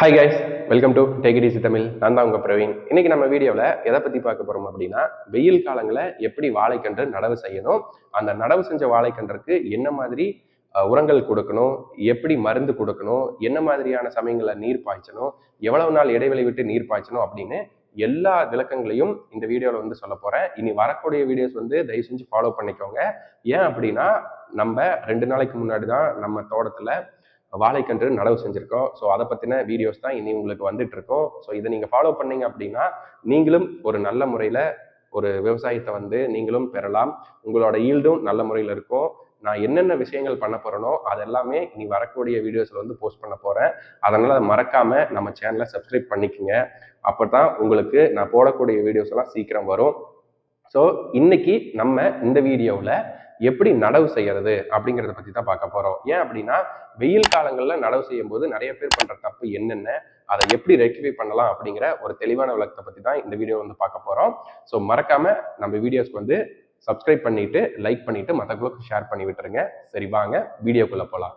Hi guys welcome to take it Tamil நான் தான் உங்கள் பிரவீன். இன்னைக்கு நம்ம வீடியோவில் எதை பற்றி பார்க்க போகிறோம் அப்படின்னா வெயில் காலங்களில் எப்படி வாழைக்கன்று நடவு செய்யணும் அந்த நடவு செஞ்ச வாழைக்கன்றுக்கு என்ன மாதிரி உரங்கள் கொடுக்கணும் எப்படி மருந்து கொடுக்கணும் என்ன மாதிரியான சமயங்களில் நீர் பாய்ச்சணும் எவ்வளவு நாள் இடைவெளி விட்டு நீர் பாய்ச்சணும் அப்படின்னு எல்லா விளக்கங்களையும் இந்த வீடியோவில் வந்து சொல்ல போகிறேன் இனி வரக்கூடிய வீடியோஸ் வந்து தயவு செஞ்சு ஃபாலோ பண்ணிக்கோங்க. ஏன் அப்படின்னா நம்ம ரெண்டு நாளைக்கு முன்னாடி தான் நம்ம தோட்டத்தில் வாழைக்கன்று நடவு செஞ்சுருக்கோம். ஸோ அதை பற்றின வீடியோஸ் தான் இனி உங்களுக்கு வந்துட்டு இருக்கோம் ஸோ இதை நீங்கள் ஃபாலோ பண்ணீங்க அப்படின்னா நீங்களும் ஒரு நல்ல முறையில் ஒரு விவசாயத்தை வந்து நீங்களும் பெறலாம். உங்களோட ஈல்டும் நல்ல முறையில் இருக்கும். நான் என்னென்ன விஷயங்கள் பண்ண போகிறேனோ அதெல்லாமே இனி வரக்கூடிய வீடியோஸில் வந்து போஸ்ட் பண்ண போகிறேன் அதனால் அதை மறக்காமல் நம்ம சேனலை சப்ஸ்கிரைப் பண்ணிக்கோங்க. அப்போ தான் உங்களுக்கு நான் போடக்கூடிய வீடியோஸ் எல்லாம் சீக்கிரம் வரும். ஸோ இன்னைக்கு நம்ம இந்த வீடியோவில் எப்படி நடவு செய்யறது அப்படிங்கிறத பற்றி தான் பார்க்க போகிறோம் ஏன் அப்படின்னா வெயில் காலங்களில் நடவு செய்யும் போது நிறைய பேர் பண்ணுற தப்பு என்னென்ன அதை எப்படி ரெக்டிஃபை பண்ணலாம் அப்படிங்கிற ஒரு தெளிவான விளக்கத்தை பற்றி தான் இந்த வீடியோ வந்து பார்க்க போகிறோம் ஸோ மறக்காம நம்ம வீடியோஸ்க்கு வந்து சப்ஸ்கிரைப் பண்ணிட்டு லைக் பண்ணிட்டு மற்றவங்களுக்கு ஷேர் பண்ணி விட்டுருங்க. சரி வாங்க வீடியோக்குள்ள போகலாம்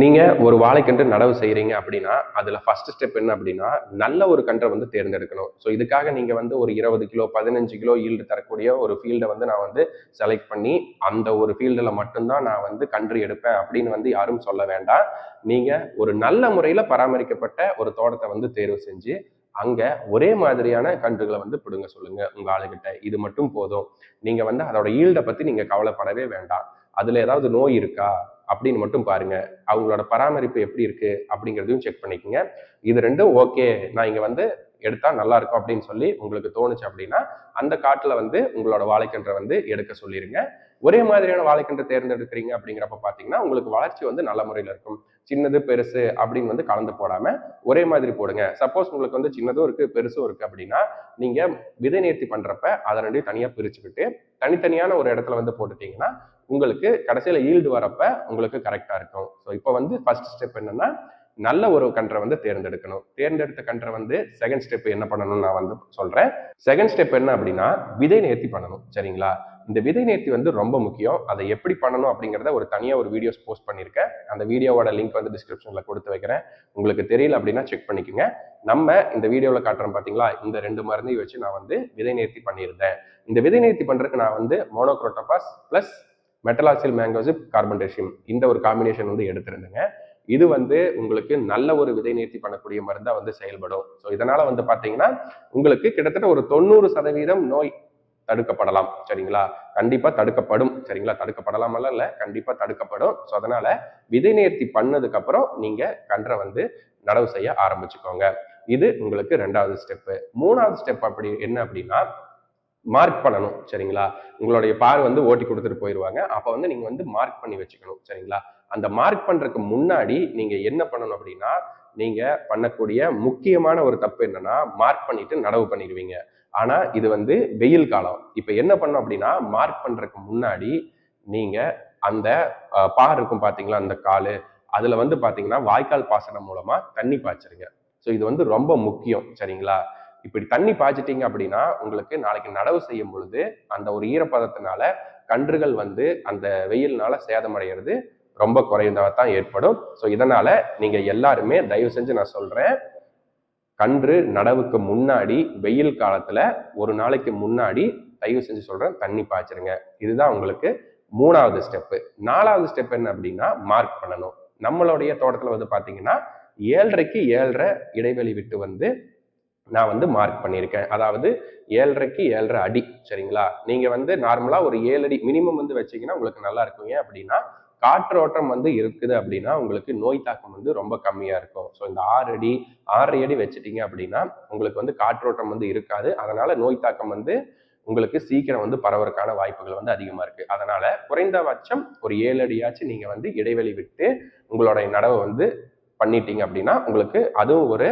நீங்கள் ஒரு வாழைக்கன்று நடவு செய்கிறீங்க அப்படின்னா அதில் ஃபர்ஸ்ட் ஸ்டெப் என்ன அப்படின்னா நல்ல ஒரு கன்றை வந்து தேர்ந்தெடுக்கணும். ஸோ இதுக்காக நீங்கள் வந்து ஒரு இருபது கிலோ பதினஞ்சு கிலோ ஈல்டு தரக்கூடிய ஒரு ஃபீல்டை வந்து நான் வந்து செலக்ட் பண்ணி அந்த ஒரு ஃபீல்டில் மட்டும்தான் நான் வந்து கன்று எடுப்பேன் அப்படின்னு வந்து யாரும் சொல்ல வேண்டாம். நீங்கள் ஒரு நல்ல முறையில் பராமரிக்கப்பட்ட ஒரு தோட்டத்தை வந்து தேர்வு செஞ்சு அங்கே ஒரே மாதிரியான கன்றுகளை வந்து பிடுங்க சொல்லுங்கள் உங்கள் ஆளுகிட்ட. இது மட்டும் போதும். நீங்கள் வந்து அதோட ஈல்டை பற்றி நீங்கள் கவலைப்படவே வேண்டாம். அதில் ஏதாவது நோய் இருக்கா? அப்படின்னு மட்டும் பாருங்க. அவங்களோட பராமரிப்பு எப்படி இருக்கு அப்படிங்கிறதையும் செக் பண்ணிக்கோங்க. இது ரெண்டும் ஓகே நான் இங்க வந்து எடுத்தா நல்லா இருக்கும் அப்படின்னு சொல்லி உங்களுக்கு தோணுச்சு அப்படின்னா அந்த காட்டில் வந்து உங்களோட வாழைக்கன்றை வந்து எடுக்க சொல்லிடுங்க ஒரே மாதிரியான வாழைக்கன்று தேர்ந்தெடுக்கிறீங்க அப்படிங்கிறப்ப பார்த்தீங்கன்னா உங்களுக்கு வளர்ச்சி வந்து நல்ல முறையில் இருக்கும். சின்னது பெருசு அப்படின்னு வந்து கலந்து போடாமல் ஒரே மாதிரி போடுங்க. சப்போஸ் உங்களுக்கு வந்து சின்னதும் இருக்குது பெருசும் இருக்குது அப்படின்னா நீங்கள் விதை நேர்த்தி பண்ணுறப்ப அதை ரெண்டையும் தனியாக பிரிச்சுக்கிட்டு தனித்தனியான ஒரு இடத்துல வந்து போட்டுட்டீங்கன்னா உங்களுக்கு கடைசியில் ஈல்டு வரப்ப உங்களுக்கு கரெக்டாக இருக்கும். ஸோ இப்போ வந்து ஃபர்ஸ்ட் ஸ்டெப் என்னன்னா நல்ல ஒரு கன்றை வந்து தேர்ந்தெடுக்கணும். தேர்ந்தெடுத்த கன்றை வந்து செகண்ட் ஸ்டெப் என்ன பண்ணணும்னு நான் வந்து சொல்கிறேன் செகண்ட் ஸ்டெப் என்ன அப்படின்னா விதை நேர்த்தி பண்ணணும். சரிங்களா? இந்த விதை நேர்த்தி வந்து ரொம்ப முக்கியம். அதை எப்படி பண்ணணும் அப்படிங்கிறத ஒரு தனியாக ஒரு வீடியோஸ் போஸ்ட் பண்ணியிருக்கேன். அந்த வீடியோவோட லிங்க் வந்து டிஸ்கிரிப்ஷனில் கொடுத்து வைக்கிறேன். உங்களுக்கு தெரியல அப்படின்னா செக் பண்ணிக்கோங்க. நம்ம இந்த வீடியோவில் காட்டுறோம் பார்த்தீங்களா இந்த ரெண்டு மருந்தையும் வச்சு நான் வந்து விதை நேர்த்தி பண்ணியிருந்தேன். இந்த விதை நேர்த்தி பண்ணுறதுக்கு நான் வந்து மோனோக்ரோட்டோபாஸ் ப்ளஸ் மெட்டலாசில் மேங்கோசிப் கார்பன்டேஷியம் இந்த ஒரு காம்பினேஷன் வந்து எடுத்திருந்தேங்க. இது வந்து உங்களுக்கு நல்ல ஒரு விதை நேர்த்தி பண்ணக்கூடிய மருந்தா வந்து செயல்படும். ஸோ இதனால வந்து பார்த்தீங்கன்னா உங்களுக்கு கிட்டத்தட்ட ஒரு தொண்ணூறு சதவீதம் நோய் தடுக்கப்படலாம். சரிங்களா? கண்டிப்பா தடுக்கப்படும். சரிங்களா? தடுக்கப்படலாம் இல்லை கண்டிப்பா தடுக்கப்படும். ஸோ அதனால விதை நேர்த்தி பண்ணதுக்கு அப்புறம் நீங்க கன்றை வந்து நடவு செய்ய ஆரம்பிச்சுக்கோங்க. இது உங்களுக்கு ரெண்டாவது ஸ்டெப்பு மூணாவது ஸ்டெப் அப்படி என்ன அப்படின்னா மார்க் பண்ணணும் சரிங்களா? உங்களுடைய பார் வந்து ஓட்டி கொடுத்துட்டு போயிடுவாங்க அப்போ வந்து நீங்கள் வந்து மார்க் பண்ணி வச்சுக்கணும் சரிங்களா? அந்த மார்க் பண்ணுறதுக்கு முன்னாடி நீங்கள் என்ன பண்ணணும் அப்படின்னா நீங்கள் பண்ணக்கூடிய முக்கியமான ஒரு தப்பு என்னன்னா மார்க் பண்ணிட்டு நடவு பண்ணிடுவீங்க. ஆனால் இது வந்து வெயில் காலம். இப்போ என்ன பண்ணும் அப்படின்னா மார்க் பண்ணுறதுக்கு முன்னாடி நீங்கள் அந்த பார் இருக்கும் பார்த்தீங்களா அந்த காலு அதில் வந்து பார்த்தீங்கன்னா வாய்க்கால் பாசனம் மூலமாக தண்ணி பாய்ச்சிருங்க. ஸோ இது வந்து ரொம்ப முக்கியம் சரிங்களா? இப்படி தண்ணி பாய்ச்சிட்டீங்க அப்படின்னா உங்களுக்கு நாளைக்கு நடவு செய்யும் பொழுது அந்த ஒரு ஈரப்பதத்தினால கன்றுகள் வந்து அந்த வெயில்னால சேதமடைகிறது ரொம்ப குறைந்ததாக தான் ஏற்படும். ஸோ இதனால நீங்க எல்லாருமே தயவு செஞ்சு நான் சொல்றேன். கன்று நடவுக்கு முன்னாடி வெயில் காலத்துல ஒரு நாளைக்கு முன்னாடி தயவு செஞ்சு சொல்றேன் தண்ணி பாய்ச்சிருங்க. இதுதான் உங்களுக்கு மூணாவது ஸ்டெப்பு நாலாவது ஸ்டெப் என்ன அப்படின்னா மார்க் பண்ணணும். நம்மளுடைய தோட்டத்தில் வந்து பார்த்தீங்கன்னா ஏழரைக்கு ஏழரை இடைவெளி விட்டு வந்து நான் வந்து மார்க் பண்ணியிருக்கேன். அதாவது ஏழரைக்கு ஏழரை அடி சரிங்களா? நீங்கள் வந்து நார்மலாக ஒரு ஏழு அடி மினிமம் வந்து வச்சீங்கன்னா உங்களுக்கு நல்லா இருக்கும். ஏன் அப்படின்னா காற்றோட்டம் வந்து இருக்குது அப்படின்னா உங்களுக்கு நோய் தாக்கம் வந்து ரொம்ப கம்மியாக இருக்கும். ஸோ இந்த ஆறு அடி ஆறரை அடி வச்சுட்டீங்க அப்படின்னா உங்களுக்கு வந்து காற்றோட்டம் வந்து இருக்காது. அதனால நோய் தாக்கம் வந்து உங்களுக்கு சீக்கிரம் வந்து பரவறதுக்கான வாய்ப்புகள் வந்து அதிகமாக இருக்குது அதனால குறைந்தபட்சம் ஒரு ஏழு அடியாச்சும் நீங்கள் வந்து இடைவெளி விட்டு உங்களுடைய நடவை வந்து பண்ணிட்டீங்க அப்படின்னா உங்களுக்கு அதுவும் ஒரு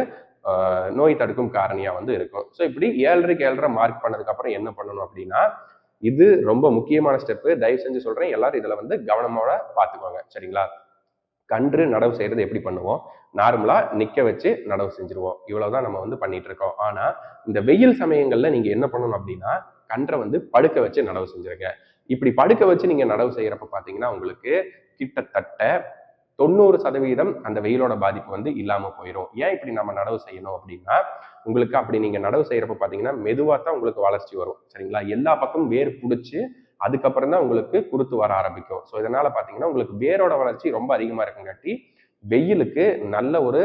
நோய் தடுக்கும் காரணியாக வந்து இருக்கும். ஸோ இப்படி ஏழரைக்கு ஏழரை மார்க் பண்ணதுக்கப்புறம் என்ன பண்ணணும் அப்படின்னா இது ரொம்ப முக்கியமான ஸ்டெப்பு தயவு செஞ்சு சொல்கிறேன் எல்லாரும் இதில் வந்து கவனமோட பார்த்துக்கோங்க சரிங்களா? கன்று நடவு செய்கிறது எப்படி பண்ணுவோம்? நார்மலாக நிற்க வச்சு நடவு செஞ்சுருவோம். இவ்வளோதான் நம்ம வந்து பண்ணிட்டு இருக்கோம். ஆனால் இந்த வெயில் சமயங்களில் நீங்கள் என்ன பண்ணணும் அப்படின்னா கன்றை வந்து படுக்க வச்சு நடவு செஞ்சுருங்க. இப்படி படுக்க வச்சு நீங்கள் நடவு செய்கிறப்ப பார்த்தீங்கன்னா உங்களுக்கு கிட்டத்தட்ட தொண்ணூறு சதவீதம் அந்த வெயிலோட பாதிப்பு வந்து இல்லாம போயிடும் ஏன் இப்படி நம்ம நடவு செய்யணும் அப்படின்னா உங்களுக்கு அப்படி நீங்க நடவு செய்யறப்ப பாத்தீங்கன்னா மெதுவா தான் உங்களுக்கு வளர்ச்சி வரும். சரிங்களா? எல்லா பக்கமும் வேர் பிடிச்சி அதுக்கப்புறம் தான் உங்களுக்கு குருத்து வர ஆரம்பிக்கும். ஸோ இதனால பாத்தீங்கன்னா உங்களுக்கு வேரோட வளர்ச்சி ரொம்ப அதிகமா இருக்குங்காட்டி வெயிலுக்கு நல்ல ஒரு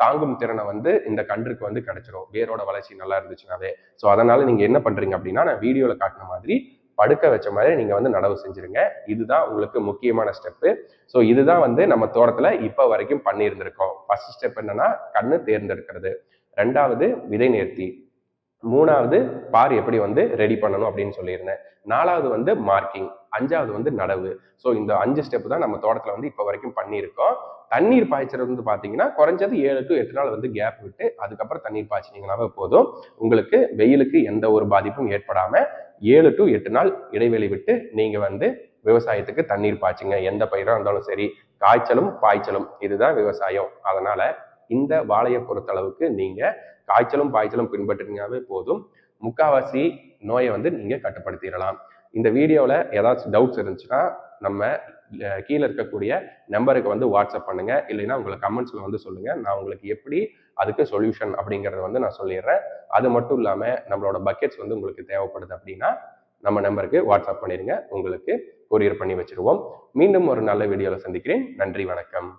தாங்கும் திறனை வந்து இந்த கன்றுக்கு வந்து கிடைச்சிரும். வேரோட வளர்ச்சி நல்லா இருந்துச்சுனாவே. ஸோ அதனால நீங்க என்ன பண்றீங்க அப்படின்னா நான் வீடியோவில் காட்டின மாதிரி படுக்க வச்ச மாதிரி நீங்க வந்து நடவு செஞ்சிருங்க. இதுதான் உங்களுக்கு முக்கியமான ஸ்டெப்பு ஸோ இதுதான் வந்து நம்ம தோட்டத்துல இப்போ வரைக்கும் பண்ணியிருந்திருக்கோம். ஃபர்ஸ்ட் ஸ்டெப் என்னன்னா கண்ணு தேர்ந்தெடுக்கிறது. ரெண்டாவது விதை நேர்த்தி. மூணாவது பார் எப்படி வந்து ரெடி பண்ணணும் அப்படின்னு சொல்லியிருந்தேன். நாலாவது வந்து மார்க்கிங் அஞ்சாவது வந்து நடவு. ஸோ இந்த அஞ்சு ஸ்டெப் தான் நம்ம தோட்டத்தில் வந்து இப்போ வரைக்கும் பண்ணியிருக்கோம். தண்ணீர் பாய்ச்சறது வந்து பார்த்தீங்கன்னா குறைஞ்சது ஏழு டு எட்டு நாள் வந்து கேப் விட்டு அதுக்கப்புறம் தண்ணீர் பாய்ச்சினீங்கனாவே போதும். உங்களுக்கு வெயிலுக்கு எந்த ஒரு பாதிப்பும் ஏற்படாமல் ஏழு டு எட்டு நாள் இடைவெளி விட்டு நீங்கள் வந்து விவசாயத்துக்கு தண்ணீர் பாய்ச்சுங்க. எந்த பயிராக இருந்தாலும் சரி காய்ச்சலும் பாய்ச்சலும் இதுதான் விவசாயம். அதனால இந்த வாழையை பொறுத்தளவுக்கு நீங்கள் காய்ச்சலும் பாய்ச்சலும் பின்பற்றினாவே போதும். முக்காவாசி நோயை வந்து நீங்கள் கட்டுப்படுத்திடலாம். இந்த வீடியோவில் ஏதாச்சும் டவுட்ஸ் இருந்துச்சுன்னா நம்ம கீழே இருக்கக்கூடிய நம்பருக்கு வந்து வாட்ஸ்அப் பண்ணுங்கள் இல்லைன்னா உங்களுக்கு கமெண்ட்ஸில் வந்து சொல்லுங்கள் நான் உங்களுக்கு எப்படி அதுக்கு சொல்யூஷன் அப்படிங்கிறத வந்து நான் சொல்லிடுறேன். அது மட்டும் இல்லாமல் நம்மளோட பக்கெட்ஸ் வந்து உங்களுக்கு தேவைப்படுது அப்படின்னா நம்ம நம்பருக்கு வாட்ஸ்அப் பண்ணிடுங்க உங்களுக்கு கொரியர் பண்ணி வச்சுருவோம். மீண்டும் ஒரு நல்ல வீடியோவில் சந்திக்கிறேன். நன்றி வணக்கம்.